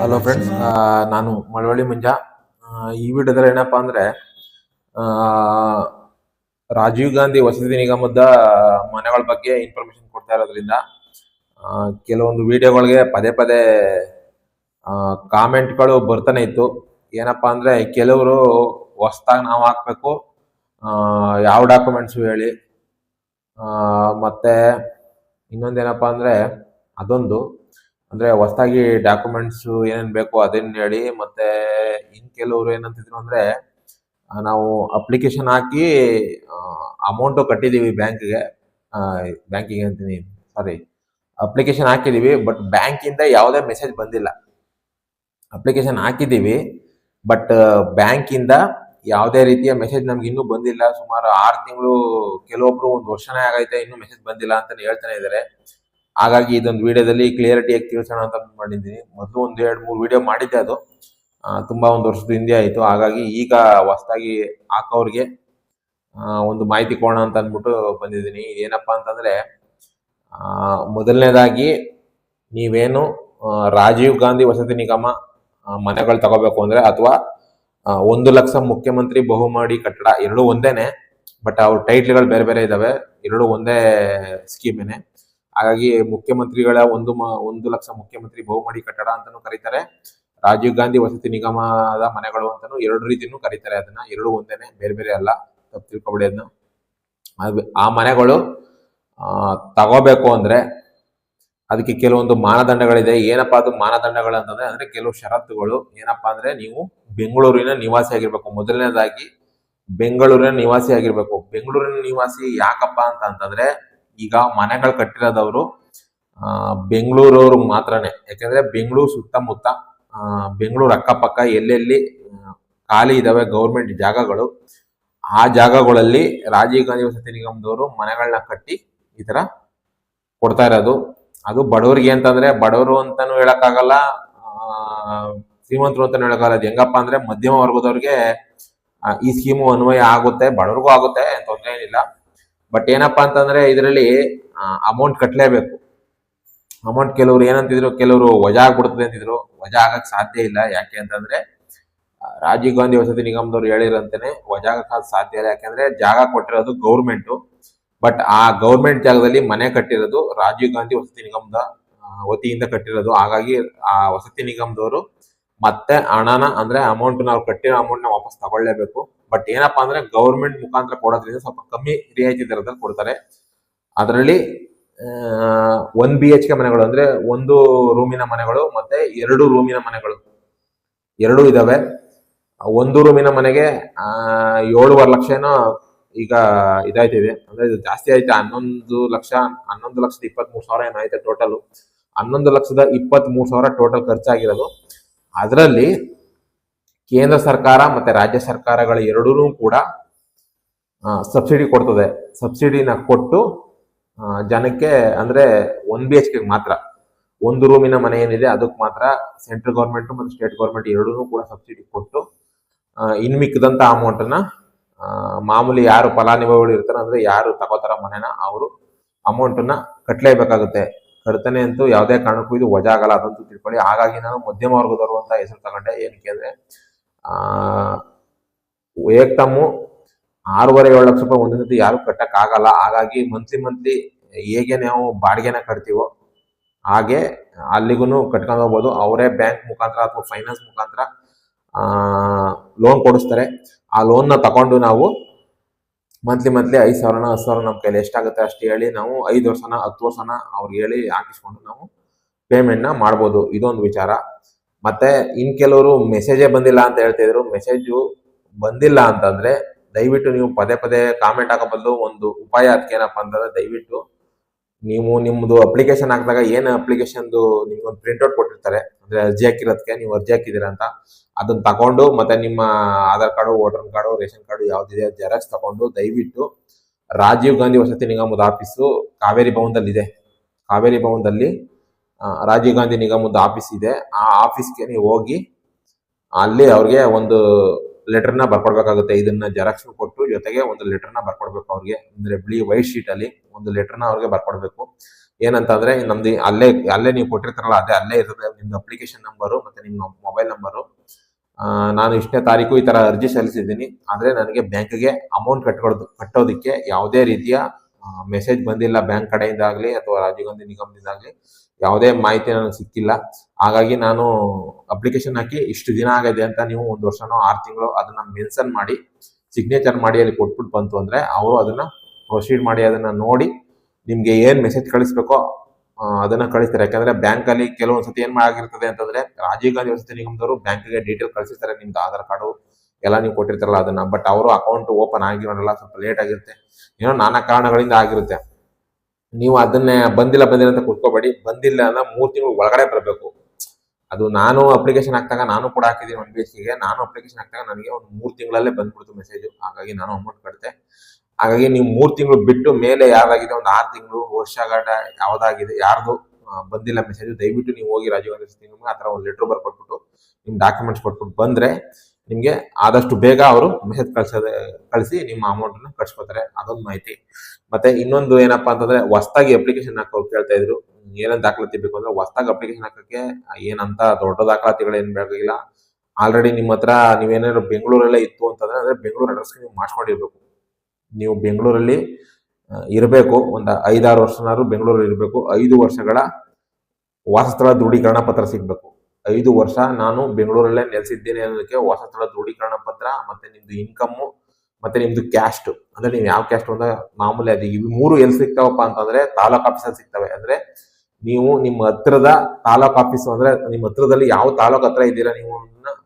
Hello friends ನಾನು ಮಳವಳ್ಳಿ ಮುಂಜಾ. ಈ ವಿಡಿಯೋದಲ್ಲಿ ಏನಪ್ಪಾ ಅಂದ್ರೆ ರಾಜೀವ್ ಗಾಂಧಿ ವಸತಿ ನಿಗಮದ ಮನೆಗಳ ಬಗ್ಗೆ ಇನ್ಫಾರ್ಮೇಶನ್ ಕೊಡ್ತಾ ಇರೋದ್ರಿಂದ ಕೆಲವೊಂದು ವಿಡಿಯೋಗಳಿಗೆ ಪದೇ ಪದೇ ಕಾಮೆಂಟ್ಗಳು ಬರ್ತಾನೆ ಇತ್ತು. ಏನಪ್ಪಾ ಅಂದ್ರೆ, ಕೆಲವರು ಹೊಸ್ದಾಗಿ ನಾವು ಹಾಕ್ಬೇಕು ಯಾವ ಡಾಕ್ಯುಮೆಂಟ್ಸ್ ಹೇಳಿ ಮತ್ತೆ ಇನ್ನೊಂದೇನಪ್ಪ ಅಂದ್ರೆ ಅದೊಂದು. ಅಂದ್ರೆ ಹೊಸದಾಗಿ ಡಾಕ್ಯುಮೆಂಟ್ಸ್ ಏನೇನ್ ಬೇಕು ಅದನ್ನ ಹೇಳಿ, ಮತ್ತೆ ಇನ್ ಕೆಲವರು ಏನಂತಿದ್ರು ಅಂದ್ರೆ ನಾವು ಅಪ್ಲಿಕೇಶನ್ ಹಾಕಿ ಅಮೌಂಟ್ ಕಟ್ಟಿದೀವಿ ಬ್ಯಾಂಕ್ಗೆ ಬ್ಯಾಂಕಿಗೆ ಅಂತೀನಿ ಸಾರಿ ಅಪ್ಲಿಕೇಶನ್ ಹಾಕಿದೀವಿ ಬಟ್ ಬ್ಯಾಂಕಿಂದ ಯಾವುದೇ ಮೆಸೇಜ್ ಬಂದಿಲ್ಲ. ಅಪ್ಲಿಕೇಶನ್ ಹಾಕಿದೀವಿ ಬಟ್ ಬ್ಯಾಂಕಿಂದ ಯಾವುದೇ ರೀತಿಯ ಮೆಸೇಜ್ ನಮ್ಗೆ ಇನ್ನೂ ಬಂದಿಲ್ಲ. ಸುಮಾರು ಆರು ತಿಂಗಳು ಕೆಲವೊಬ್ರು ಒಂದು ವರ್ಷನೇ ಆಗೈತೆ, ಇನ್ನೂ ಮೆಸೇಜ್ ಬಂದಿಲ್ಲ ಅಂತ ಹೇಳ್ತಾನೆ ಇದ್ದಾರೆ ಹಾಗಾಗಿ ಇದೊಂದು ವಿಡಿಯೋದಲ್ಲಿ ಕ್ಲಿಯರಿಟಿಯಾಗಿ ತಿಳಿಸೋಣ ಅಂತ ಮಾಡಿದ್ದೀನಿ. ಮೊದಲು ಒಂದು ಎರಡು ಮೂರು ವಿಡಿಯೋ ಮಾಡಿದ್ದೆ ಅದು. ತುಂಬಾ ಒಂದು ವರ್ಷದ ಹಿಂದೆ ಆಯಿತು. ಹಾಗಾಗಿ ಈಗ ಹೊಸದಾಗಿ ಹಾಕೋರಿಗೆ ಒಂದು ಮಾಹಿತಿ ಕೊಡೋಣ ಅಂತ ಅಂದ್ಬಿಟ್ಟು ಬಂದಿದ್ದೀನಿ. ಏನಪ್ಪಾ ಅಂತಂದ್ರೆ ಮೊದಲನೇದಾಗಿ ನೀವೇನು ರಾಜೀವ್ ಗಾಂಧಿ ವಸತಿ ನಿಗಮ ಮನೆಗಳು ತಗೋಬೇಕು ಅಂದ್ರೆ, ಅಥವಾ ಒಂದು ಲಕ್ಷ ಮುಖ್ಯಮಂತ್ರಿ ಬಹುಮಾಡಿ ಕಟ್ಟಡ ಎರಡು ಒಂದೇನೆ ಬಟ್ ಅವ್ರ ಟೈಟ್ಲ್ಗಳು ಬೇರೆ ಬೇರೆ ಇದಾವೆ. ಎರಡು ಒಂದೇ ಸ್ಕೀಮೇನೆ ಹಾಗಾಗಿ ಮುಖ್ಯಮಂತ್ರಿಗಳ ಒಂದು ಒಂದು ಲಕ್ಷ ಮುಖ್ಯಮಂತ್ರಿ ಬಹುಮಾಡಿ ಕಟ್ಟಡ ಅಂತಾನು ಕರೀತಾರೆ. ರಾಜೀವ್ ಗಾಂಧಿ ವಸತಿ ನಿಗಮದ ಮನೆಗಳು ಅಂತಾನು ಎರಡು ರೀತಿನೂ ಕರೀತಾರೆ ಅದನ್ನ. ಎರಡು ಒಂದೇನೆ, ಬೇರೆ ಬೇರೆ ಅಲ್ಲ. ತಪ್ಪು ತಿಳ್ಕೊಬೇಡಿ ಅದನ್ನ ಅದು- ಆ ಮನೆಗಳು ತಗೋಬೇಕು ಅಂದ್ರೆ ಅದಕ್ಕೆ ಕೆಲವೊಂದು ಮಾನದಂಡಗಳಿದೆ. ಏನಪ್ಪಾ ಅದು ಮಾನದಂಡಗಳು ಅಂತಂದ್ರೆ, ಅಂದ್ರೆ ಕೆಲವು ಷರತ್ತುಗಳು. ಏನಪ್ಪಾ ಅಂದ್ರೆ ನೀವು ಬೆಂಗಳೂರಿನ ನಿವಾಸಿ ಆಗಿರ್ಬೇಕು. ಮೊದಲನೇದಾಗಿ ಬೆಂಗಳೂರಿನ ನಿವಾಸಿ ಆಗಿರ್ಬೇಕು. ಬೆಂಗಳೂರಿನ ನಿವಾಸಿ ಯಾಕಪ್ಪ ಅಂತ ಅಂತಂದ್ರೆ, ಈಗ ಮನೆಗಳು ಕಟ್ಟಿರೋದವರು ಬೆಂಗಳೂರವ್ರು ಮಾತ್ರನೇ. ಯಾಕಂದ್ರೆ ಬೆಂಗಳೂರು ಸುತ್ತಮುತ್ತ ಬೆಂಗಳೂರು ಅಕ್ಕಪಕ್ಕ ಎಲ್ಲೆಲ್ಲಿ ಖಾಲಿ ಇದಾವೆ ಗೌರ್ಮೆಂಟ್ ಜಾಗಗಳು, ಆ ಜಾಗಗಳಲ್ಲಿ ರಾಜೀವ್ ಗಾಂಧಿ ವಸತಿ ನಿಗಮದವರು ಮನೆಗಳನ್ನ ಕಟ್ಟಿ ಈ ತರ ಕೊಡ್ತಾ ಇರೋದು. ಅದು ಬಡವರಿಗೆ ಅಂತಂದ್ರೆ, ಬಡವರು ಅಂತಾನು ಹೇಳಕ್ಕಾಗಲ್ಲ ಶ್ರೀಮಂತರು ಅಂತ ಹೇಳಕ್ಕಾಗಲ್ಲ ಹೆಂಗಪ್ಪ ಅಂದ್ರೆ ಮಧ್ಯಮ ವರ್ಗದವ್ರಿಗೆ ಈ ಸ್ಕೀಮು ಅನ್ವಯ ಆಗುತ್ತೆ. ಬಡವ್ರಿಗೂ ಆಗುತ್ತೆ ತೊಂದರೆ ಏನಿಲ್ಲ. ಬಟ್ ಏನಪ್ಪಾ ಅಂತಂದ್ರೆ ಇದರಲ್ಲಿ ಅಮೌಂಟ್ ಕಟ್ಟಲೇಬೇಕು ಅಮೌಂಟ್ ಕೆಲವರು ಏನಂತಿದ್ರು, ಕೆಲವರು ವಜಾ ಆಗ್ಬಿಡ್ತದೆ ಅಂತಿದ್ರು. ವಜಾ ಆಗಕ್ ಸಾಧ್ಯ ಇಲ್ಲ. ಯಾಕೆ ಅಂತಂದ್ರೆ ರಾಜೀವ್ ಗಾಂಧಿ ವಸತಿ ನಿಗಮದವ್ರು ಹೇಳಿರಂತಾನೆ ವಜಾ ಆಗಕ್ ಸಾಧ್ಯ ಇಲ್ಲ. ಯಾಕಂದ್ರೆ ಜಾಗ ಕೊಟ್ಟಿರೋದು ಗೌರ್ಮೆಂಟ್. ಬಟ್ ಆ ಗೌರ್ಮೆಂಟ್ ಜಾಗದಲ್ಲಿ ಮನೆ ಕಟ್ಟಿರೋದು ರಾಜೀವ್ ಗಾಂಧಿ ವಸತಿ ನಿಗಮದ ವತಿಯಿಂದ ಕಟ್ಟಿರೋದು. ಹಾಗಾಗಿ ಆ ವಸತಿ ನಿಗಮದವರು ಮತ್ತೆ ಹಣನ ಅಂದ್ರೆ ಅಮೌಂಟ್ ನಾವು ಕಟ್ಟಿರೋ ಅಮೌಂಟ್ನ ವಾಪಸ್ ತಗೊಳ್ಳೇಬೇಕು. ಬಟ್ ಏನಪ್ಪಾ ಅಂದ್ರೆ ಗೌರ್ಮೆಂಟ್ ಮುಖಾಂತರ ಕೊಡೋದ್ರಿಂದ ಸ್ವಲ್ಪ ಕಮ್ಮಿ ರಿಯಾಯಿತಿ ದರದಲ್ಲಿ ಕೊಡ್ತಾರೆ. ಅದರಲ್ಲಿ ಒನ್ ಬಿ ಎಚ್ ಕೆ ಮನೆಗಳು ಅಂದ್ರೆ ಒಂದು ರೂಮಿನ ಮನೆಗಳು ಮತ್ತೆ ಎರಡು ರೂಮಿನ ಮನೆಗಳು. ಎರಡು ಇದಾವೆ. ಒಂದು ರೂಮಿನ ಮನೆಗೆ ಏಳುವರೆ ಲಕ್ಷ ಏನೋ ಈಗ ಇದಾಯ್ತಿದೆ. ಅಂದ್ರೆ ಇದು ಜಾಸ್ತಿ ಆಯ್ತು? ಹನ್ನೊಂದು ಲಕ್ಷ, ಹನ್ನೊಂದು ಲಕ್ಷದ ಇಪ್ಪತ್ತ್ ಮೂರು ಸಾವಿರ ಏನೋ ಟೋಟಲ್ ಹನ್ನೊಂದು ಲಕ್ಷದ ಇಪ್ಪತ್ತ್ ಮೂರು ಸಾವಿರ ಟೋಟಲ್ ಖರ್ಚಾಗಿರೋದು. ಅದರಲ್ಲಿ ಕೇಂದ್ರ ಸರ್ಕಾರ ಮತ್ತೆ ರಾಜ್ಯ ಸರ್ಕಾರಗಳ ಎರಡೂ ಕೂಡ ಸಬ್ಸಿಡಿ ಕೊಡ್ತದೆ. ಸಬ್ಸಿಡಿನ ಕೊಟ್ಟು ಜನಕ್ಕೆ ಅಂದ್ರೆ ಒನ್ ಬಿ ಎಚ್ ಕೆ ಮಾತ್ರ. ಒಂದು ರೂಮಿನ ಮನೆ ಏನಿದೆ ಅದಕ್ಕೆ ಮಾತ್ರ ಸೆಂಟ್ರಲ್ ಗೌರ್ಮೆಂಟ್ ಮತ್ತು ಸ್ಟೇಟ್ ಗೌರ್ಮೆಂಟ್ ಎರಡೂ ಕೂಡ ಸಬ್ಸಿಡಿ ಕೊಟ್ಟು ಇನ್ ಮಿಕ್ಕಿದಂತ ಅಮೌಂಟ್ ಅನ್ನ ಮಾಮೂಲಿ ಯಾರು ಫಲಾನುಭವಿಗಳು ಇರ್ತಾರೆ ಅಂದ್ರೆ ಯಾರು ತಗೋತಾರ ಮನೆನ ಅವರು ಅಮೌಂಟ್ ಕಟ್ಟಲೇಬೇಕಾಗುತ್ತೆ ಕಟ್ಲೇಬೇಕಾಗುತ್ತೆ. ಕಡ್ತಾನೆ ಅಂತೂ ಯಾವುದೇ ಕಾರಣಕ್ಕೂ ಇದು ವಜಾ ಆಗಲ್ಲ ಅದಂತೂ ತಿಳ್ಕೊಳ್ಳಿ. ಹಾಗಾಗಿ ನಾನು ಮಧ್ಯಮ ವರ್ಗದವರು ಅಂತ ಹೆಸರು ತಗೊಂಡೆ. ಏನಕ್ಕೆ ಅಂದ್ರೆ ಆ, ಏಕ್ತಮ್ಮು ಆರೂವರೆ ಏಳು ಲಕ್ಷ ರೂಪಾಯಿ ಒಂದೇ ಸತಿ ಯಾರು ಕಟ್ಟಕ್ ಆಗಲ್ಲ ಹಾಗಾಗಿ ಮಂತ್ಲಿ ಮಂತ್ಲಿ ಹೇಗೆ ನಾವು ಬಾಡಿಗೆನ ಕಟ್ತೀವೋ ಹಾಗೆ ಅಲ್ಲಿಗೂ ಕಟ್ಕೊಂಡು ಹೋಗ್ಬೋದು. ಅವರೇ ಬ್ಯಾಂಕ್ ಮುಖಾಂತರ ಅಥವಾ ಫೈನಾನ್ಸ್ ಮುಖಾಂತರ ಲೋನ್ ಕೊಡಿಸ್ತಾರೆ. ಆ ಲೋನ್ನ ತಗೊಂಡು ನಾವು ಮಂತ್ಲಿ ಮಂತ್ಲಿ ಐದು ಸಾವಿರನ, ಹತ್ತು ಸಾವಿರ ನಮ್ಮ ಕೈಲಿ ಎಷ್ಟಾಗುತ್ತೆ ಅಷ್ಟು ಹೇಳಿ ನಾವು ಐದು ವರ್ಷನ, ಹತ್ತು ವರ್ಷನ ಅವ್ರಿಗೆ ಹೇಳಿ ಹಾಕಿಸ್ಕೊಂಡು ನಾವು ಪೇಮೆಂಟ್ನ ಮಾಡ್ಬೋದು. ಇದೊಂದು ವಿಚಾರ. ಮತ್ತೆ ಇನ್ ಕೆಲವರು ಮೆಸೇಜೇ ಬಂದಿಲ್ಲ ಅಂತ ಹೇಳ್ತಿದ್ರು ಮೆಸೇಜು ಬಂದಿಲ್ಲ ಅಂತಂದ್ರೆ ದಯವಿಟ್ಟು ನೀವು ಪದೇ ಪದೇ ಕಾಮೆಂಟ್ ಹಾಕೋ ಬದಲು ಒಂದು ಉಪಾಯ ಅದಕ್ಕೆ ಏನಪ್ಪ ಅಂತಂದ್ರೆ ದಯವಿಟ್ಟು ನೀವು ನಿಮ್ಮದು ಅಪ್ಲಿಕೇಶನ್ ಹಾಕಿದಾಗ ಏನು ಅಪ್ಲಿಕೇಶನ್ದು ನಿಮ್ಗೊಂದು ಪ್ರಿಂಟ್ಔಟ್ ಕೊಟ್ಟಿರ್ತಾರೆ, ಅಂದ್ರೆ ಅರ್ಜಿ ಹಾಕಿರೋದಕ್ಕೆ ನೀವು ಅರ್ಜಿ ಹಾಕಿದ್ದೀರಾ ಅಂತ ಅದನ್ನ ತಗೊಂಡು ಮತ್ತೆ ನಿಮ್ಮ Aadhaar card, voter card, ration card ಯಾವ್ದಿದೆ xerox ತಗೊಂಡು ದಯವಿಟ್ಟು ರಾಜೀವ್ ಗಾಂಧಿ ವಸತಿ ನಿಗಮದ ಆಫೀಸು ಕಾವೇರಿ ಭವನದಲ್ಲಿ ಇದೆ. ಕಾವೇರಿ ಭವನದಲ್ಲಿ ರಾಜೀವ್ ಗಾಂಧಿ ನಿಗಮದ ಆಫೀಸ್ ಇದೆ. ಆ ಆಫೀಸ್ಗೆ ನೀವು ಹೋಗಿ, ಅಲ್ಲಿ ಅವ್ರಿಗೆ ಒಂದು ಲೆಟರ್ನ ಬರ್ಕೊಡ್ಬೇಕಾಗುತ್ತೆ. ಇದನ್ನ ಜೆರಾಕ್ಸ್ ಕೊಟ್ಟು ಜೊತೆಗೆ ಒಂದು ಲೆಟರ್ನ ಬರ್ಕೊಡ್ಬೇಕು ಅವ್ರಿಗೆ. ಅಂದ್ರೆ ಬಿಳಿ ವೈಟ್ ಶೀಟ್ ಅಲ್ಲಿ ಒಂದು ಲೆಟರ್ನ ಅವ್ರಿಗೆ ಬರ್ಕೊಡ್ಬೇಕು. ಏನಂತಂದ್ರೆ ನಮ್ದು ಅಲ್ಲೇ ಅಲ್ಲೇ ನೀವು ಕೊಟ್ಟಿರ್ತಾರಲ್ಲ, ಅದೇ ಅಲ್ಲೇ ಇರ್ತದೆ ನಿಮ್ದು ಅಪ್ಲಿಕೇಶನ್ ನಂಬರು ಮತ್ತೆ ನಿಮ್ಮ ಮೊಬೈಲ್ ನಂಬರು ನಾನು ಇಷ್ಟನೇ ತಾರೀಕು ಈ ತರ ಅರ್ಜಿ ಸಲ್ಲಿಸಿದ್ದೀನಿ. ಆದ್ರೆ ನನಗೆ ಬ್ಯಾಂಕ್ಗೆ ಅಮೌಂಟ್ ಕಟ್ಕೊಡೋದು, ಕಟ್ಟೋದಕ್ಕೆ ಯಾವುದೇ ರೀತಿಯ ಮೆಸೇಜ್ ಬಂದಿಲ್ಲ. ಬ್ಯಾಂಕ್ ಕಡೆಯಿಂದಾಗ್ಲಿ ಅಥವಾ ರಾಜೀವ್ ಗಾಂಧಿ ನಿಗಮದಿಂದ ಆಗಲಿ ಯಾವುದೇ ಮಾಹಿತಿ ನನಗೆ ಸಿಕ್ಕಿಲ್ಲ. ಹಾಗಾಗಿ ನಾನು ಅಪ್ಲಿಕೇಶನ್ ಹಾಕಿ ಇಷ್ಟು ದಿನ ಆಗಿದೆ ಅಂತ ನೀವು ಒಂದು ವರ್ಷನೋ ಆರು ತಿಂಗಳು ಅದನ್ನ ಮೆನ್ಷನ್ ಮಾಡಿ ಸಿಗ್ನೇಚರ್ ಮಾಡಿ ಅಲ್ಲಿ ಕೊಟ್ಬಿಟ್ಟು ಬಂತು ಅಂದ್ರೆ ಅವರು ಅದನ್ನ ಪ್ರೊಸೀಡ್ ಮಾಡಿ ಅದನ್ನ ನೋಡಿ ನಿಮ್ಗೆ ಏನ್ ಮೆಸೇಜ್ ಕಳಿಸ್ಬೇಕೋ ಅದನ್ನ ಕಳಿಸ್ತಾರೆ. ಯಾಕಂದ್ರೆ ಬ್ಯಾಂಕ್ ಅಲ್ಲಿ ಕೆಲವೊಂದ್ಸತಿ ಏನ್ ಆಗಿರ್ತದೆ ಅಂತಂದ್ರೆ ರಾಜೀವ್ ಗಾಂಧಿ ವಸತಿ ನಿಗಮದವರು ಬ್ಯಾಂಕ್ಗೆ ಡೀಟೇಲ್ ಕಳಿಸಿರ್ತಾರೆ. ನಿಮ್ದು ಆಧಾರ್ ಕಾರ್ಡು ಎಲ್ಲ ನೀವು ಕೊಟ್ಟಿರ್ತಾರಲ್ಲ ಅದನ್ನ. ಬಟ್ ಅವರು ಅಕೌಂಟ್ ಓಪನ್ ಆಗಿರೋಲ್ಲ ಸ್ವಲ್ಪ ಲೇಟ್ ಆಗಿರುತ್ತೆ. ಏನೋ ನಾನಾ ಕಾರಣಗಳಿಂದ ಆಗಿರುತ್ತೆ. ನೀವು ಅದನ್ನೇ ಬಂದಿಲ್ಲ ಬಂದಿಲ್ಲ ಅಂತ ಕುತ್ಕೋಬೇಡಿ. ಬಂದಿಲ್ಲ ಅಂದ್ರೆ ಮೂರು ತಿಂಗಳು ಒಳಗಡೆ ಬರಬೇಕು. ಅದು ನಾನು ಅಪ್ಲಿಕೇಶನ್ ಹಾಕ್ದಾಗ ನಾನು ಕೂಡ ಹಾಕಿದ್ದೀನಿ ಒನ್ ಬಿ ಗೆ. ನಾನು ಅಪ್ಲಿಕೇಶನ್ ಹಾಕ್ದಾಗ ನನಗೆ ಒಂದು ಮೂರು ತಿಂಗಳಲ್ಲೇ ಬಂದ್ಬಿಡ್ತು ಮೆಸೇಜ್ ಹಾಗಾಗಿ ನಾನು ಅಮೌಂಟ್ ಕಟ್ತೆ ಹಾಗಾಗಿ ನೀವು ಮೂರು ತಿಂಗಳು ಬಿಟ್ಟು ಮೇಲೆ ಯಾವ್ದಾಗಿದೆ, ಒಂದು ಆರು ತಿಂಗಳು ವರ್ಷಗಡ ಯಾವ್ದಾಗಿದೆ, ಯಾರ್ದು ಬಂದಿಲ್ಲ ಮೆಸೇಜ್ ದಯವಿಟ್ಟು ನೀವು ಹೋಗಿ ರಾಜೀವ್ ಗಾಂಧಿ ಆ ಥರ ಒಂದು ಲೆಟರ್ ಬರ್ಕೊಟ್ಬಿಟ್ಟು ನಿಮ್ಮ ಡಾಕ್ಯುಮೆಂಟ್ಸ್ ಕೊಟ್ಬಿಟ್ಟು ಬಂದ್ರೆ ನಿಮ್ಗೆ ಆದಷ್ಟು ಬೇಗ ಅವರು ಮೆಸೇಜ್ ಕಳ್ಸೋದೇ, ಕಳಿಸಿ ನಿಮ್ಮ ಅಮೌಂಟ್ನ ಕಳ್ಸ್ಕೊತಾರೆ ಅದೊಂದು ಮಾಹಿತಿ. ಮತ್ತೆ ಇನ್ನೊಂದು ಏನಪ್ಪಾ ಅಂತಂದ್ರೆ, ಹೊಸ್ದಾಗಿ ಅಪ್ಲಿಕೇಶನ್ ಹಾಕೋರು ಕೇಳ್ತಾ ಇದ್ರು, ಏನೇನು ದಾಖಲಾತಿ ಬೇಕು ಅಂದ್ರೆ ಹೊಸ್ದಾಗಿ ಅಪ್ಲಿಕೇಶನ್ ಹಾಕೋಕೆ ಏನಂತ ದೊಡ್ಡ ದಾಖಲಾತಿಗಳು ಏನ್ ಬೇಕಾಗಿಲ್ಲ. ಆಲ್ರೆಡಿ ನಿಮ್ಮ ಹತ್ರ ನೀವೇನಾದ್ರು ಬೆಂಗಳೂರಲ್ಲೇ ಇತ್ತು ಅಂತಂದ್ರೆ, ಅಂದ್ರೆ ಬೆಂಗಳೂರು ಅಡ್ರೆಸ್ ನೀವು ಮಾಡ್ಕೊಂಡಿರ್ಬೇಕು ನೀವು ಬೆಂಗಳೂರಲ್ಲಿ ಇರಬೇಕು, ಒಂದು ಐದಾರು ವರ್ಷನಾದ್ರು ಬೆಂಗಳೂರಲ್ಲಿ ಇರಬೇಕು, ಐದು ವರ್ಷಗಳ ವಾಸಸ್ಥಳ ದೃಢೀಕರಣ ಪತ್ರ ಸಿಗ್ಬೇಕು. ಐದು ವರ್ಷ ನಾನು ಬೆಂಗಳೂರಲ್ಲೇ ನೆಲೆಸಿದ್ದೇನೆ ಅನ್ನೋದಕ್ಕೆ ವಾಸಸ್ಥಳ ದೃಢೀಕರಣ ಪತ್ರ, ಮತ್ತೆ ನಿಮ್ದು ಇನ್ಕಮ್ಮು ಮತ್ತೆ ನಿಮ್ದು ಕ್ಯಾಸ್ಟ್ ಅಂದ್ರೆ ನೀವು ಯಾವ ಕ್ಯಾಸ್ಟ್ ಅಂತ ಮಾಮೂಲಿ ಅದು. ಇವು ಮೂರು ಎಲ್ಲಿ ಸಿಗ್ತಾವಪ್ಪ ಅಂತಂದ್ರೆ ತಾಲೂಕ್ ಆಫೀಸಲ್ಲಿ ಸಿಗ್ತವೆ. ಅಂದ್ರೆ ನೀವು ನಿಮ್ಮ ಹತ್ರದ ತಾಲೂಕ್ ಆಫೀಸ್ ಅಂದ್ರೆ ನಿಮ್ಮ ಹತ್ರದಲ್ಲಿ ಯಾವ ತಾಲೂಕ್ ಹತ್ರ ಇದ್ದೀರಾ ನೀವು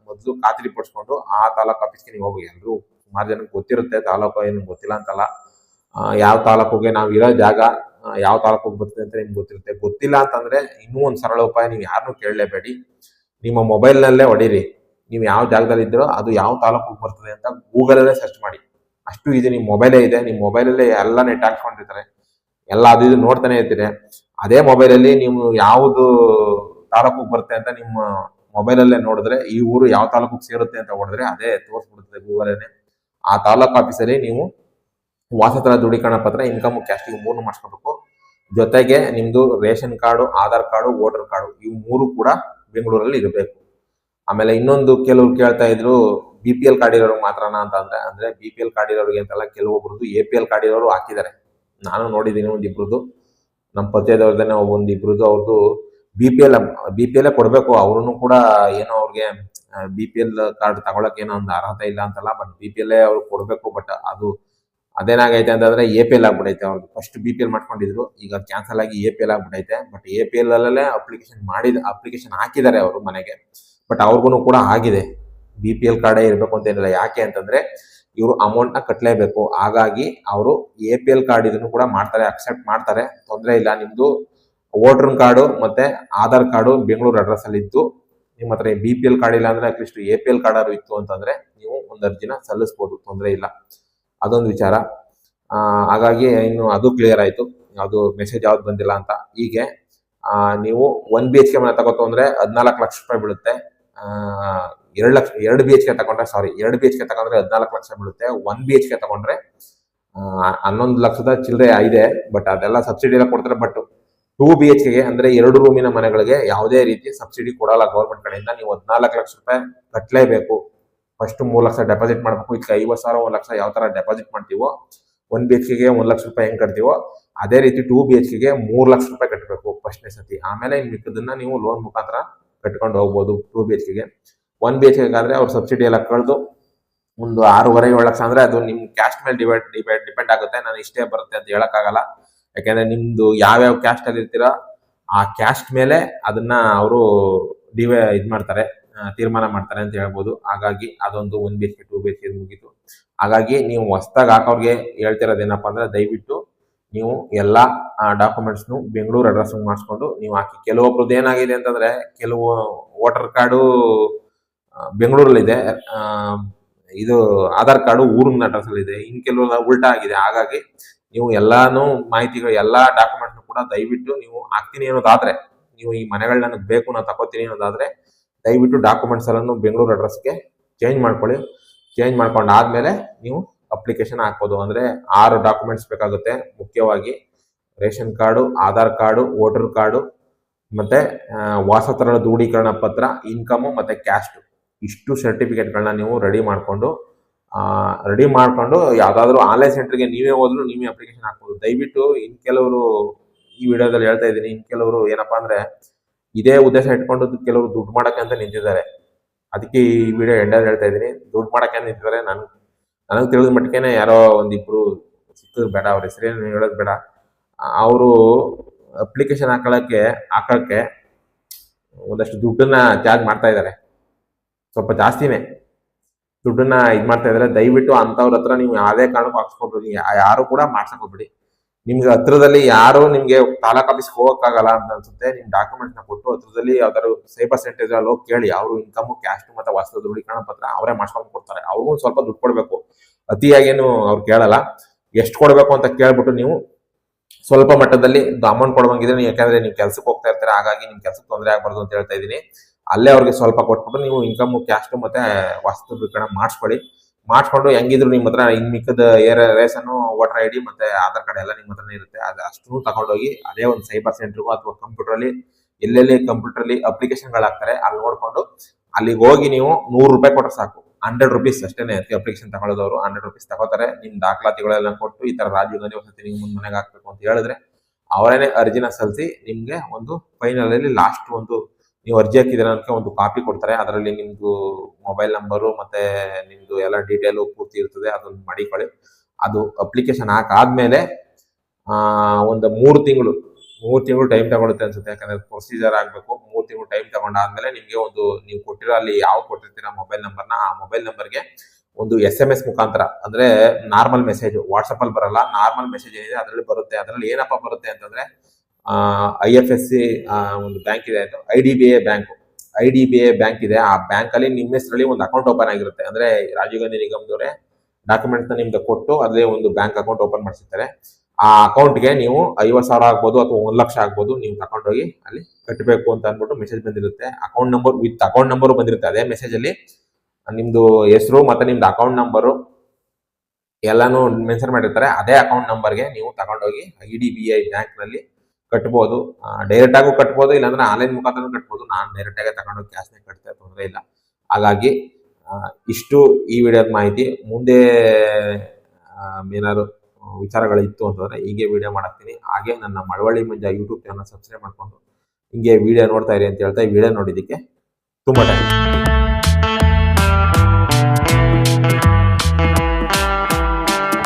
ಮೊದಲು ಖಾತ್ರಿ ಪಡಿಸ್ಕೊಂಡು ಆ ತಾಲೂಕ್ ಆಫೀಸ್ಗೆ ನೀವು ಹೋಗಿ ಎಲ್ರು ಸುಮಾರು ಜನಕ್ಕೆ ಗೊತ್ತಿರುತ್ತೆ ತಾಲೂಕು ಏನು ಗೊತ್ತಿಲ್ಲ ಅಂತಲ್ಲ. ಯಾವ ತಾಲೂಕಿಗೆ ನಾವು ಇರೋ ಜಾಗ ಯಾವ ತಾಲೂಕು ಬರ್ತದೆ ಅಂತ ನಿಮ್ಗೆ ಗೊತ್ತಿರುತ್ತೆ. ಗೊತ್ತಿಲ್ಲ ಅಂತಂದ್ರೆ ಇನ್ನೂ ಒಂದು ಸರಳ ಉಪಾಯ ನೀವು ಯಾರನ್ನೂ ಕೇಳಲೇಬೇಡಿ. ನಿಮ್ಮ ಮೊಬೈಲ್ನಲ್ಲೇ ಹೊಡೀರಿ. ನೀವು ಯಾವ ಜಾಗದಲ್ಲಿ ಇದ್ದೀರೋ ಅದು ಯಾವ ತಾಲೂಕು ಬರ್ತದೆ ಅಂತ ಗೂಗಲಲ್ಲೇ ಸರ್ಚ್ ಮಾಡಿ. ಅಷ್ಟು ಇದೆ ನಿಮ್ಮ ಮೊಬೈಲೇ ಇದೆ. ನಿಮ್ಮ ಮೊಬೈಲಲ್ಲೇ ಎಲ್ಲ ನೆಟ್ ಹಾಕ್ಕೊಂಡಿರ್ತಾರೆ ಎಲ್ಲ ಅದು ಇದು ನೋಡ್ತಾನೆ ಇರ್ತೀರಿ. ಅದೇ ಮೊಬೈಲಲ್ಲಿ ನೀವು ಯಾವುದು ತಾಲೂಕು ಬರುತ್ತೆ ಅಂತ ನಿಮ್ಮ ಮೊಬೈಲಲ್ಲೇ ನೋಡಿದ್ರೆ, ಈ ಊರು ಯಾವ ತಾಲೂಕಿಗೆ ಸೇರುತ್ತೆ ಅಂತ ಹೊಡೆದ್ರೆ ಅದೇ ತೋರಿಸ್ಬಿಡುತ್ತೆ ಗೂಗಲೇ ಆ ತಾಲೂಕು ಆಫೀಸಲ್ಲಿ ನೀವು ವಾಸಸ್ಥಳ ದೃಢೀಕರಣ ಪತ್ರ ಇನ್ಕಮ್ ಕ್ಯಾಸ್ಟಿಂಗ್ ಮೂರು ಮಾಡಿಸ್ಕೋಬೇಕು. ಜೊತೆಗೆ ನಿಮ್ದು ration card, Aadhaar card, voter card ಇವು ಮೂರು ಕೂಡ ಬೆಂಗಳೂರಲ್ಲಿ ಇರಬೇಕು. ಆಮೇಲೆ ಇನ್ನೊಂದು ಕೆಲವರು ಕೇಳ್ತಾ ಇದ್ರು ಬಿ ಪಿ ಎಲ್ ಕಾರ್ಡ್ ಇರೋರು ಮಾತ್ರನಾ ಅಂತ ಅಂದ್ರೆ ಅಂದ್ರೆ ಬಿ ಪಿ ಎಲ್ ಕಾರ್ಡ್ ಇರೋರಿಗೆ ಅಂತೆಲ್ಲ ಕೆಲವೊಬ್ರದ್ದು ಎ ಪಿ ಎಲ್ ಕಾರ್ಡ್ ಇರೋರು ಹಾಕಿದ್ದಾರೆ. ನಾನು ನೋಡಿದ್ದೀನಿ ಒಂದ್ ಇಬ್ರದ್ದು ನಮ್ಮ ಪರಿಚಯದವ್ರದ್ದೇನೆ ಒಂದ್ ಇಬ್ರದ್ದು ಅವ್ರದ್ದು B P L B P L ಕೊಡಬೇಕು. ಅವ್ರೂ ಕೂಡ ಏನೋ ಅವ್ರಿಗೆ ಬಿ ಪಿ ಎಲ್ ಕಾರ್ಡ್ ತಗೊಳಕ್ ಏನೋ ಒಂದು ಅರ್ಹತೆ ಇಲ್ಲ ಅಂತಲ್ಲ ಬಟ್ ಬಿ ಪಿ ಎಲ್ ಅವ್ರು ಕೊಡಬೇಕು ಬಟ್ ಅದು ಅದೇನಾಗೈತೆ ಅಂತಂದ್ರೆ ಎ ಪಿ ಎಲ್ ಆಗ್ಬಿಟ್ಟೈತೆ ಅವ್ರದ್ದು ಫಸ್ಟ್ ಬಿ ಪಿ ಎಲ್ ಮಾಡ್ಕೊಂಡಿದ್ರು, ಈಗ ಕ್ಯಾನ್ಸಲ್ ಆಗಿ ಎ ಪಿ ಎಲ್ ಆಗ್ಬಿಟ್ಟೈತೆ ಬಟ್ ಎ ಪಿ ಎಲ್ ಅಲ್ಲೇ ಅಪ್ಲಿಕೇಶನ್ ಮಾಡಿದ ಅಪ್ಲಿಕೇಶನ್ ಹಾಕಿದ್ದಾರೆ ಅವರು ಮನೆಗೆ. ಬಟ್ ಅವ್ರಿಗೂ ಕೂಡ ಆಗಿದೆ. ಬಿ ಪಿ ಎಲ್ ಕಾರ್ಡೇ ಇರಬೇಕು ಅಂತ ಏನಿಲ್ಲ. ಯಾಕೆ ಅಂತಂದ್ರೆ ಇವರು ಅಮೌಂಟ್ನ ಕಟ್ಟಲೇಬೇಕು ಹಾಗಾಗಿ ಅವರು ಎ ಪಿ ಎಲ್ ಕಾರ್ಡ್ ಇದನ್ನು ಕೂಡ ಮಾಡ್ತಾರೆ ಅಕ್ಸೆಪ್ಟ್ ಮಾಡ್ತಾರೆ. ತೊಂದರೆ ಇಲ್ಲ. ನಿಮ್ದು ವೋಟರ್ ಕಾರ್ಡು ಮತ್ತೆ ಆಧಾರ್ ಕಾರ್ಡು ಬೆಂಗಳೂರು ಅಡ್ರೆಸ್ ಅಲ್ಲಿ ಇತ್ತು ನಿಮ್ಮ ಹತ್ರ ಬಿ ಪಿ ಎಲ್ ಕಾರ್ಡ್ ಇಲ್ಲ ಅಂದ್ರೆ at least A P L card ಇತ್ತು ಅಂತಂದ್ರೆ ನೀವು ಒಂದು ಅರ್ಜಿನ ಸಲ್ಲಿಸಬಹುದು ತೊಂದರೆ ಇಲ್ಲ. ಅದೊಂದು ವಿಚಾರ. ಹಾಗಾಗಿ ಇನ್ನು ಅದು ಕ್ಲಿಯರ್ ಆಯಿತು. ಅದು ಮೆಸೇಜ್ ಯಾವ್ದು ಬಂದಿಲ್ಲ ಅಂತ. ಹೀಗೆ ನೀವು ಒನ್ ಬಿ ಎಚ್ ಕೆ ಮನೆ ತಗೋತು ಅಂದ್ರೆ ಹದಿನಾಲ್ಕು ಲಕ್ಷ ರೂಪಾಯಿ ಬೀಳುತ್ತೆ. ಎರಡು ಲಕ್ಷ, ಎರಡು ಬಿ ಎಚ್ ಕೆ ತಗೊಂಡ್ರೆ ಸಾರಿ ಎರಡು ಬಿ ಎಚ್ ಕೆ ತಗೊಂಡ್ರೆ ಹದಿನಾಲ್ಕು ಲಕ್ಷ ಬೀಳುತ್ತೆ. ಒನ್ ಬಿ ಎಚ್ ಕೆ ತಗೊಂಡ್ರೆ ಹನ್ನೊಂದು ಲಕ್ಷದ ಚಿಲ್ಲರೆ ಇದೆ ಬಟ್ ಅದೆಲ್ಲ ಸಬ್ಸಿಡಿ ಎಲ್ಲ ಕೊಡ್ತಾರೆ. ಬಟ್ ಟೂ ಬಿ ಎಚ್ ಕೆಗೆ ಅಂದ್ರೆ ಎರಡು ರೂಮಿನ ಮನೆಗಳಿಗೆ ಯಾವುದೇ ರೀತಿ ಸಬ್ಸಿಡಿ ಕೊಡಲ್ಲ ಗೌರ್ಮೆಂಟ್ ಕಡೆಯಿಂದ. ನೀವು ಹದಿನಾಲ್ಕು ಲಕ್ಷ ರೂಪಾಯಿ ಕಟ್ಟಲೇಬೇಕು ಫಸ್ಟ್ ಮೂರು ಲಕ್ಷ ಡೆಪಾಸಿಟ್ ಮಾಡಬೇಕು. ಇದಕ್ಕೆ ಐವತ್ತು ಸಾವಿರ, ಒಂದು ಲಕ್ಷ ಯಾವ ತರ ಡೆಪಾಸಿಟ್ ಮಾಡ್ತೀವೋ ಒನ್ ಬಿ ಎಚ್ ಕೆಗೆ ಒಂದು ಲಕ್ಷ ರೂಪಾಯಿ ಹೆಂಗೆ ಕಟ್ತೀವೋ, ಅದೇ ರೀತಿ ಟೂ ಬಿ ಎಚ್ ಕೆಗೆ ಮೂರು ಲಕ್ಷ ರೂಪಾಯಿ ಕಟ್ಟಬೇಕು ಫಸ್ಟ್ನೇ ಸತಿ ಆಮೇಲೆ ಇನ್ ಮಿಕ್ಕದನ್ನ ನೀವು ಲೋನ್ ಮುಖಾಂತರ ಕಟ್ಕೊಂಡು ಹೋಗ್ಬೋದು ಟೂ ಬಿ ಎಚ್ ಕೆಗೆ ಒನ್ ಬಿ ಎಚ್ ಕೆಗೆ ಅವ್ರ ಸಬ್ಸಿಡಿ ಎಲ್ಲ ಕಳೆದು ಒಂದು ಆರೂವರೆ, ಏಳು ಲಕ್ಷ ಅಂದ್ರೆ ಅದು ನಿಮ್ಮ ಕ್ಯಾಸ್ಟ್ ಮೇಲೆ ಡಿಪೆಂಡ್ ಡಿಪೆಂಡ್ ಡಿಪೆಂಡ್ ಆಗುತ್ತೆ. ನಾನು ಇಷ್ಟೇ ಬರುತ್ತೆ ಅಂತ ಹೇಳೋಕ್ಕಾಗಲ್ಲ. ಯಾಕೆಂದರೆ ನಿಮ್ಮದು ಯಾವ್ಯಾವ ಕ್ಯಾಸ್ಟ್ ಅಲ್ಲಿ ಇರ್ತೀರಾ ಆ ಕ್ಯಾಸ್ಟ್ ಮೇಲೆ ಅದನ್ನ ಅವರು ಡಿವೈ ಇದು ಮಾಡ್ತಾರೆ. ತೀರ್ಮಾನ ಮಾಡ್ತಾರೆ ಅಂತ ಹೇಳ್ಬೋದು. ಹಾಗಾಗಿ ಅದೊಂದು one B H K two B H K ಮುಗೀತು. ಹಾಗಾಗಿ ನೀವು ಹೊಸ್ದಾಗಿ ಹಾಕೋರ್ಗೆ ಹೇಳ್ತಿರೋದೇನಪ್ಪ ಅಂದ್ರೆ ದಯವಿಟ್ಟು ನೀವು ಎಲ್ಲಾ ಡಾಕ್ಯುಮೆಂಟ್ಸ್ನು ಬೆಂಗಳೂರು ಅಡ್ರೆಸ್ ಮಾಡಿಸ್ಕೊಂಡು ನೀವು ಹಾಕಿ. ಕೆಲವೊಬ್ರದ್ದು ಏನಾಗಿದೆ ಅಂತಂದ್ರೆ ಕೆಲವು ವೋಟರ್ ಕಾರ್ಡು ಬೆಂಗಳೂರಲ್ಲಿದೆ. ಇದು ಆಧಾರ್ ಕಾರ್ಡು ಊರಿನ ಅಡ್ರೆಸ್ ಅಲ್ಲಿ ಇದೆ ಇನ್ ಕೆಲವು ಉಲ್ಟಾ ಆಗಿದೆ. ಹಾಗಾಗಿ ನೀವು ಎಲ್ಲಾನು ಮಾಹಿತಿಗಳು, ಎಲ್ಲ ಡಾಕ್ಯುಮೆಂಟ್ ಕೂಡ ದಯವಿಟ್ಟು ನೀವು ಹಾಕ್ತೀನಿ ಅನ್ನೋದಾದ್ರೆ, ನೀವು ಈ ಮನೆಗಳು ನನಗೆ ಬೇಕು ನಾನು ತಗೋತೀನಿ ಅನ್ನೋದಾದ್ರೆ ದಯವಿಟ್ಟು ಡಾಕ್ಯುಮೆಂಟ್ಸ್ ಎಲ್ಲಾನು ಬೆಂಗಳೂರು ಅಡ್ರೆಸ್ಗೆ ಚೇಂಜ್ ಮಾಡ್ಕೊಳ್ಳಿ. ಚೇಂಜ್ ಮಾಡ್ಕೊಂಡು ಆದ್ಮೇಲೆ ನೀವು ಅಪ್ಲಿಕೇಶನ್ ಹಾಕ್ಬೋದು. ಅಂದ್ರೆ ಆರು ಡಾಕ್ಯುಮೆಂಟ್ಸ್ ಬೇಕಾಗುತ್ತೆ. ಮುಖ್ಯವಾಗಿ ration card Aadhaar card voter card ಮತ್ತೆ ಆ, ದೂಢೀಕರಣ ಪತ್ರ ಇನ್ಕಮ್ ಮತ್ತೆ ಕ್ಯಾಸ್ಟ್ ಇಷ್ಟು ಸರ್ಟಿಫಿಕೇಟ್ಗಳನ್ನ ನೀವು ರೆಡಿ ಮಾಡಿಕೊಂಡು ರೆಡಿ ಮಾಡ್ಕೊಂಡು ಯಾವುದಾದ್ರೂ ಆನ್ಲೈನ್ ಸೆಂಟ್ರಿಗೆ ನೀವೇ ಹೋದ್ರು ನೀವೇ ಅಪ್ಲಿಕೇಶನ್ ಹಾಕ್ಬೋದು. ದಯವಿಟ್ಟು ಇನ್ ಕೆಲವರು ಈ ವಿಡಿಯೋದಲ್ಲಿ ಹೇಳ್ತಾ ಇದ್ದೀನಿ. ಇನ್ ಕೆಲವರು ಏನಪ್ಪಾ ಅಂದ್ರೆ ಇದೇ ಉದ್ದೇಶ ಇಟ್ಕೊಂಡು ಕೆಲವರು ದುಡ್ಡು ಮಾಡಕ್ಕೆ ಅಂತ ನಿಂತಿದ್ದಾರೆ. ಅದಕ್ಕೆ ಈ ವಿಡಿಯೋ ಎಂಡಲ್ಲಿ ಹೇಳ್ತಾ ಇದ್ದೀನಿ. ದುಡ್ಡು ಮಾಡಕ್ಕೆ ಅಂತ ನಿಂತಿದ್ದಾರೆ. ನನ್, ನನಗೆ ತಿಳಿದ ಮಟ್ಟಿಗೆನೆ ಯಾರೋ ಒಂದಿಬ್ರು ಸಿಕ್ಕಿದ್ರು. ಬೇಡ, ಅವ್ರ ಹೆಸರೇನು ಹೇಳೋದು ಬೇಡ. ಅವರು ಅಪ್ಲಿಕೇಶನ್ ಹಾಕೊಳ್ಳೋಕ್ಕೆ ಹಾಕೋಕ್ಕೆ ಒಂದಷ್ಟು ದುಡ್ಡನ್ನ ಚಾರ್ಜ್ ಮಾಡ್ತಾ ಇದ್ದಾರೆ. ಸ್ವಲ್ಪ ಜಾಸ್ತಿನೇ. ದುಡ್ಡನ್ನ ಇದು ಮಾಡ್ತಾ ಇದ್ದಾರೆ. ದಯವಿಟ್ಟು ಅಂಥವ್ರ ಹತ್ರ ನೀವು ಯಾವುದೇ ಕಾರಣಕ್ಕೂ ಹಾಕ್ಸ್ಕೊಬೇಡಿ. ಯಾರು ಕೂಡ ಮಾಡ್ಸಕ್ ಹೋಗ್ಬೇಡಿ. ನಿಮ್ಗೆ ಹತ್ರದಲ್ಲಿ ಯಾರು ನಿಮ್ಗೆ ತಾಲೂಕ್ ಆಫೀಸ್ಗೆ ಹೋಗಕ್ಕಾಗಲ್ಲ ಅಂತ ಅನ್ಸುತ್ತೆ, ನಿಮ್ ಡಾಕ್ಯುಮೆಂಟ್ನ ಕೊಟ್ಟು ಹತ್ರದಲ್ಲಿ ಯಾವ್ದಾದ್ರು ಸೇಫ್ ಸೆಂಟರ್ ಇದ್ರಲ್ಲಿ ಹೋಗಿ ಕೇಳಿ, ಅವರು ಇನ್ಕಮ್ ಕ್ಯಾಶ್ ಮತ್ತೆ ವಾಸ್ತವ ದೃಢೀಕರಣ ಪತ್ರ ಅವರೇ ಮಾಡ್ಸ್ಕೊಂಡು ಕೊಡ್ತಾರೆ. ಅವ್ರಿಗೂ ಸ್ವಲ್ಪ ದುಡ್ಡು ಕೊಡ್ಬೇಕು. ಅತಿಯಾಗೇನು ಅವ್ರು ಕೇಳಲ್ಲ. ಎಷ್ಟು ಕೊಡ್ಬೇಕು ಅಂತ ಕೇಳ್ಬಿಟ್ಟು ನೀವು ಸ್ವಲ್ಪ ಮಟ್ಟದಲ್ಲಿ ಅಮೌಂಟ್ ಕೊಡುವಂಗಿದ್ರೆ ನೀವು ಯಾಕಂದ್ರೆ ನೀವು ಕೆಲ್ಸಕ್ಕೆ ಹೋಗ್ತಾ ಇರ್ತಾರೆ, ಹಾಗಾಗಿ ನಿಮ್ ಕೆಲ್ಸಕ್ಕೆ ತೊಂದರೆ ಆಗ್ಬಾರ್ದು ಅಂತ ಹೇಳ್ತಾ ಇದೀನಿ ಅಲ್ಲೇ ಅವ್ರಿಗೆ ಸ್ವಲ್ಪ ಕೊಟ್ಬಿಟ್ಟು ನೀವು ಇನ್ಕಮ್ ಕ್ಯಾಶ್ ಮತ್ತೆ ವಾಸ್ತು ದೃಢೀಕರಣ ಮಾಡಿಸ್ಕೊಳ್ಳಿ. ಮಾಡಿಸ್ಕೊಂಡು ಹೆಂಗಿದ್ರು ನಿಮ್ಮ ಹತ್ರ ಇನ್ ಮಿಕ್ಕದ ಏರ್ ರೇಷನ್ ವೋಟರ್ ಐ ಡಿ ಮತ್ತೆ ಆಧಾರ್ ಕಾರ್ಡ್ ಎಲ್ಲ ನಿಮ್ಮ ಹತ್ರನೇ ಇರುತ್ತೆ. ಅದು ಅಷ್ಟು ತಗೊಂಡೋಗಿ ಅದೇ ಒಂದು ಸೈಬರ್ ಸೆಂಟ್ರಿಗೂ ಅಥವಾ ಕಂಪ್ಯೂಟರ್ ಅಲ್ಲಿ ಎಲ್ಲೆಲ್ಲಿ ಕಂಪ್ಯೂಟರ್ ಅಲ್ಲಿ ಅಪ್ಲಿಕೇಶನ್ಗಳು ಹಾಕ್ತಾರೆ ಅಲ್ಲಿ ನೋಡ್ಕೊಂಡು ಅಲ್ಲಿಗೆ ಹೋಗಿ ನೀವು ನೂರು ರೂಪಾಯಿ ಕೊಟ್ಟರೆ ಸಾಕು. ಹಂಡ್ರೆಡ್ ರುಪೀಸ್ ಅಷ್ಟೇ ಇರ್ತೀವಿ ಅಪ್ಲಿಕೇಶನ್ ತಗೊಳ್ಳೋದವರು ಹಂಡ್ರೆಡ್ ರುಪೀಸ್ ತಗೋತಾರೆ. ನಿಮ್ ದಾಖಲಾತಿಗಳೆಲ್ಲ ಕೊಟ್ಟು ಈ ತರ ರಾಜೀವ್ ಗಾಂಧಿ ವಸತಿ ನೀವು ಮುಂದ್ ಮನೆಗೆ ಹಾಕ್ಬೇಕು ಅಂತ ಹೇಳಿದ್ರೆ ಅವರೇನೆ ಅರ್ಜಿನ ಸಲ್ಲಿಸಿ ನಿಮ್ಗೆ ಒಂದು ಫೈನಲ್ ಅಲ್ಲಿ ಲಾಸ್ಟ್ ಒಂದು ನೀವು ಅರ್ಜಿ ಹಾಕಿದ್ರೆ ಅದಕ್ಕೆ ಒಂದು ಕಾಪಿ ಕೊಡ್ತಾರೆ. ಅದರಲ್ಲಿ ನಿಮ್ದು ಮೊಬೈಲ್ ನಂಬರು ಮತ್ತೆ ನಿಮ್ದು ಎಲ್ಲ ಡೀಟೇಲು ಪೂರ್ತಿ ಇರ್ತದೆ. ಅದನ್ನ ಮಾಡಿಕೊಳ್ಳಿ. ಅದು ಅಪ್ಲಿಕೇಶನ್ ಹಾಕಾದ್ಮೇಲೆ, ಆ, ಒಂದು ಮೂರು ತಿಂಗಳು ಮೂರು ತಿಂಗಳು ಟೈಮ್ ತಗೊಳುತ್ತೆ ಅನ್ಸುತ್ತೆ. ಯಾಕಂದ್ರೆ ಪ್ರೊಸೀಜರ್ ಆಗ್ಬೇಕು. ಮೂರು ತಿಂಗಳು ಟೈಮ್ ತಗೊಂಡಾದ್ಮೇಲೆ ನಿಮ್ಗೆ ಒಂದು, ನೀವು ಕೊಟ್ಟಿರೋ ಅಲ್ಲಿ ಯಾವ ಕೊಟ್ಟಿರ್ತೀರ ಮೊಬೈಲ್ ನಂಬರ್ನ ಆ ಮೊಬೈಲ್ ನಂಬರ್ಗೆ ಒಂದು ಎಸ್ ಎಂ ಎಸ್ ಮುಖಾಂತರ, ಅಂದ್ರೆ ನಾರ್ಮಲ್ ಮೆಸೇಜ್ ವಾಟ್ಸಪ್ ಅಲ್ಲಿ ಬರಲ್ಲ. ನಾರ್ಮಲ್ ಮೆಸೇಜ್ ಏನಿದೆ, ಅದರಲ್ಲಿ ಬರುತ್ತೆ. ಅದರಲ್ಲಿ ಏನಪ್ಪ ಬರುತ್ತೆ ಅಂತಂದ್ರೆ ಐ ಎಫ್ ಎಸ್ ಸಿ ಒಂದು ಬ್ಯಾಂಕ್ ಇದೆ ಅದು. I D B A bank I D B A bank ಇದೆ. ಆ ಬ್ಯಾಂಕ್ ಅಲ್ಲಿ ನಿಮ್ಮ ಹೆಸರಲ್ಲಿ ಒಂದು ಅಕೌಂಟ್ ಓಪನ್ ಆಗಿರುತ್ತೆ. ಅಂದ್ರೆ ರಾಜೀವ್ ಗಾಂಧಿ ನಿಗಮದವರೇ ಡಾಕ್ಯುಮೆಂಟ್ಸ್ ನಿಮ್ದು ಕೊಟ್ಟು ಅದೇ ಒಂದು ಬ್ಯಾಂಕ್ ಅಕೌಂಟ್ ಓಪನ್ ಮಾಡಿಸಿರ್ತಾರೆ. ಆ ಅಕೌಂಟ್ಗೆ ನೀವು ಐವತ್ತು ಸಾವಿರ ಆಗ್ಬೋದು ಅಥವಾ ಒಂದ್ ಲಕ್ಷ ಆಗ್ಬೋದು ನೀವು ತಗೊಂಡೋಗಿ ಅಲ್ಲಿ ಕಟ್ಟಬೇಕು ಅಂತ ಅಂದ್ಬಿಟ್ಟು ಮೆಸೇಜ್ ಬಂದಿರುತ್ತೆ. Account number with account number ಬಂದಿರುತ್ತೆ. ಅದೇ ಮೆಸೇಜ್ ಅಲ್ಲಿ ನಿಮ್ದು ಹೆಸರು ಮತ್ತೆ ನಿಮ್ದು ಅಕೌಂಟ್ ನಂಬರು ಎಲ್ಲಾನು ಮೆನ್ಷನ್ ಮಾಡಿರ್ತಾರೆ. ಅದೇ ಅಕೌಂಟ್ ನಂಬರ್ಗೆ ನೀವು ತಗೊಂಡೋಗಿ ಐ ಡಿ ಬಿ ಐ ಬ್ಯಾಂಕ್ನಲ್ಲಿ ಕಟ್ಬೋದು. ಡೈರೆಕ್ಟ್ ಆಗೂ ಕಟ್ಬೋದು, ಇಲ್ಲಾಂದ್ರೆ ಆನ್ಲೈನ್ ಮುಖಾಂತರ ಕಟ್ಬೋದು. ನಾನು ಡೈರೆಕ್ಟ್ ಆಗಿ ತಗೊಂಡೋಗಿ ಕ್ಯಾಶ್ನೇ ಕಟ್ತಾ ತೊಂದರೆ ಇಲ್ಲ. ಹಾಗಾಗಿ ಇಷ್ಟು ಈ ವಿಡಿಯೋದ ಮಾಹಿತಿ. ಮುಂದೆ ಏನಾದ್ರು ವಿಚಾರಗಳಿತ್ತು ಅಂತಂದ್ರೆ ಹೀಗೆ ವಿಡಿಯೋ ಮಾಡಾಕ್ತೀನಿ. ಹಾಗೆ ನನ್ನ Malavalli Manja YouTube channel subscribe ಮಾಡ್ಕೊಂಡು, ಹಿಂಗೆ ವಿಡಿಯೋ ನೋಡ್ತಾ ಇರಿ ಅಂತ ಹೇಳ್ತಾ ಈ ವಿಡಿಯೋ ನೋಡಿದ್ದಕ್ಕೆ ತುಂಬಾ ಥ್ಯಾಂಕ್ಸ್